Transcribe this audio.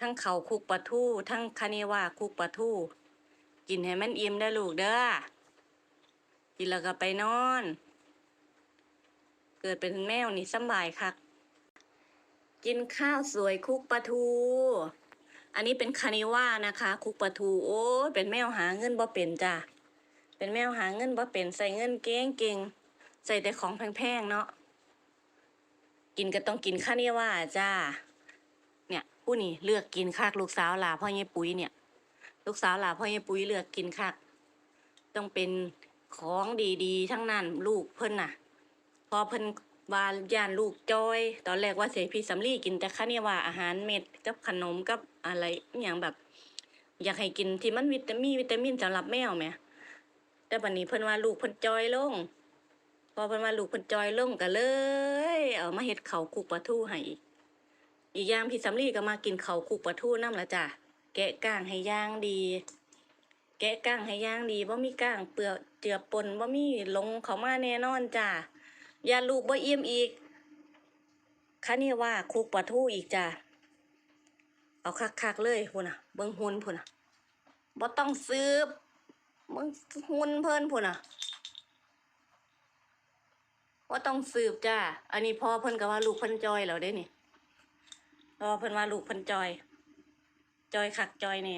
ทั้งเขาคุกปลาทูทั้งคาเนว่าคุกปลาทูกินให้มันอิ่มได้ลูกเด้อกินแล้วก็ไปนอน เกิดเป็นแมวนี่สบายคักกินข้าวสวยคุกปลาทู อันนี้เป็นคานิว่านะคะ คุกปลาทู โอ้เป็นแมวหาเงินบ่เป็นจ้ะ เป็นแมวหาเงินบ่เป็นใส่เงินเก่งเก่งๆใส่แต่ของแพงๆเนาะ กินก็ต้องกินคานิว่าจ้า เนี่ยผู้นี่เลือกกินคักลูกสาวลาพ่อเยปุ๋ยเนี่ย ลูกสาวลาพ่อเยปุ๋ยเลือกกินคักต้องเป็นของดีๆ ทั้งนั้นลูกเพิ่นน่ะ พอเพิ่นวาย่านลูกจอย ตอนแรกว่าเสพีสำลีกินแต่ข้าเนี่ยว่าอาหารเม็ดกับขนมกับอะไรอย่างแบบ อยากให้กินที่มันวิตามินวิตามินสำหรับแมวแหมแต่บัดนนี้เพิ่นว่าลูกเพิ่นจอยลง พอเพิ่นว่าลูกเพิ่นจอยลงก็เลย เอามาเฮ็ดเขาคุกปลาทูให้อีก อีกอย่างพี่สำลีก็มากินเขาคุกปลาทูน้ำละจ้ะแกะก้างให้ย่างดี แกะก้างให้ย่างดีบ่มีก้างเปลือกเจือปนบ่มีลงเขามาแน่นอนจ้ะอย่าลูกบ่อิ่มอีกคะนี่ว่าคุกปลาทูอีกจ้ะเอาคักๆเลยพุ่นน่ะ เบิ่งหุ่นพุ่นน่ะบ่ต้องซื้อเบิ่งหุ่นเพิ่นพุ่นน่ะว่าต้องสืบจ้า อันนี้พ่อเพิ่นก็ว่าลูกเพิ่นจอยแล้วเด้นี่ พ่อเพิ่นว่าลูกเพิ่นจอย จอยคักจอยเน่